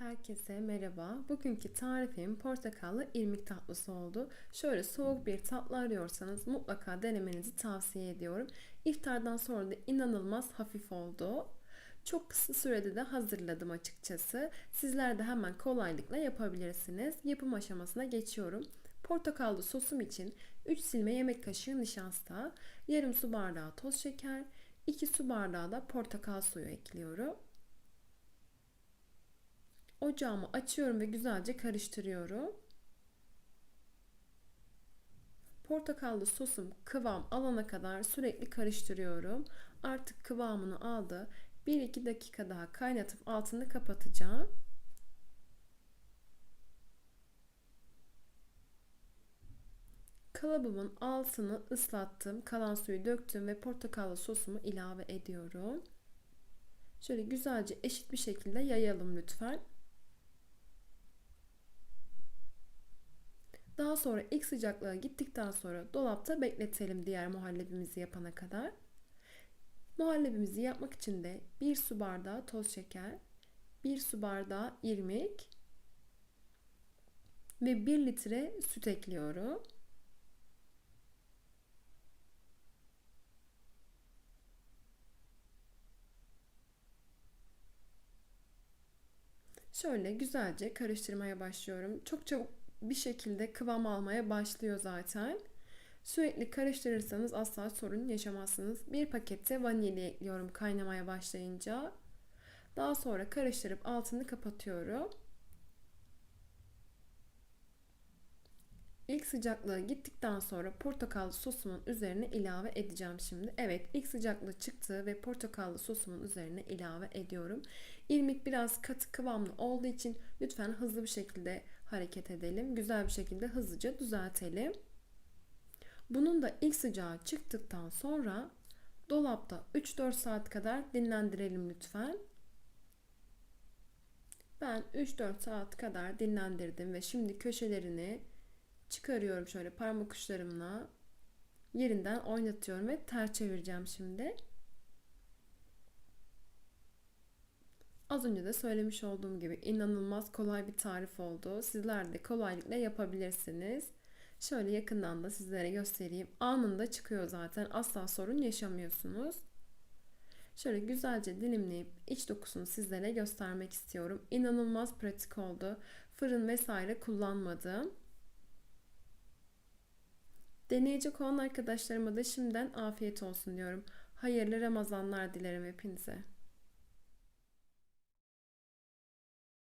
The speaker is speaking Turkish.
Herkese merhaba. Bugünkü tarifim portakallı irmik tatlısı oldu. Şöyle soğuk bir tatlı arıyorsanız mutlaka denemenizi tavsiye ediyorum. İftardan sonra da inanılmaz hafif oldu. Çok kısa sürede de hazırladım açıkçası. Sizler de hemen kolaylıkla yapabilirsiniz. Yapım aşamasına geçiyorum. Portakallı sosum için 3 silme yemek kaşığı nişasta, yarım su bardağı toz şeker, 2 su bardağı da portakal suyu ekliyorum. Ocağımı açıyorum ve güzelce karıştırıyorum. Portakallı sosum kıvam alana kadar sürekli karıştırıyorum. Artık kıvamını aldı. 1-2 dakika daha kaynatıp altını kapatacağım. Kalıbımın altını ıslattım. Kalan suyu döktüm ve portakallı sosumu ilave ediyorum. Şöyle güzelce eşit bir şekilde yayalım lütfen. Daha sonra ilk sıcaklığa gittikten sonra dolapta bekletelim diğer muhallebimizi yapana kadar. Muhallebimizi yapmak için de 1 su bardağı toz şeker, 1 su bardağı irmik ve 1 litre süt ekliyorum. Şöyle güzelce karıştırmaya başlıyorum. Çok çabuk bir şekilde kıvam almaya başlıyor zaten. Sürekli karıştırırsanız asla sorun yaşamazsınız. Bir pakette vanilya ekliyorum kaynamaya başlayınca. Daha sonra karıştırıp altını kapatıyorum. İlk sıcaklığı gittikten sonra portakallı sosumun üzerine ilave edeceğim şimdi. Evet ilk sıcaklığı çıktı ve portakallı sosumun üzerine ilave ediyorum. İrmik biraz katı kıvamlı olduğu için lütfen hızlı bir şekilde hareket edelim. Güzel bir şekilde hızlıca düzeltelim. Bunun da ilk sıcağı çıktıktan sonra dolapta 3-4 saat kadar dinlendirelim lütfen. Ben 3-4 saat kadar dinlendirdim ve şimdi köşelerini çıkarıyorum şöyle parmak uçlarımla yerinden oynatıyorum ve ters çevireceğim şimdi. Az önce de söylemiş olduğum gibi inanılmaz kolay bir tarif oldu. Sizler de kolaylıkla yapabilirsiniz. Şöyle yakından da sizlere göstereyim. Anında çıkıyor zaten. Asla sorun yaşamıyorsunuz. Şöyle güzelce dilimleyip iç dokusunu sizlere göstermek istiyorum. İnanılmaz pratik oldu. Fırın vesaire kullanmadım. Deneyecek olan arkadaşlarıma da şimdiden afiyet olsun diyorum. Hayırlı Ramazanlar dilerim hepinize.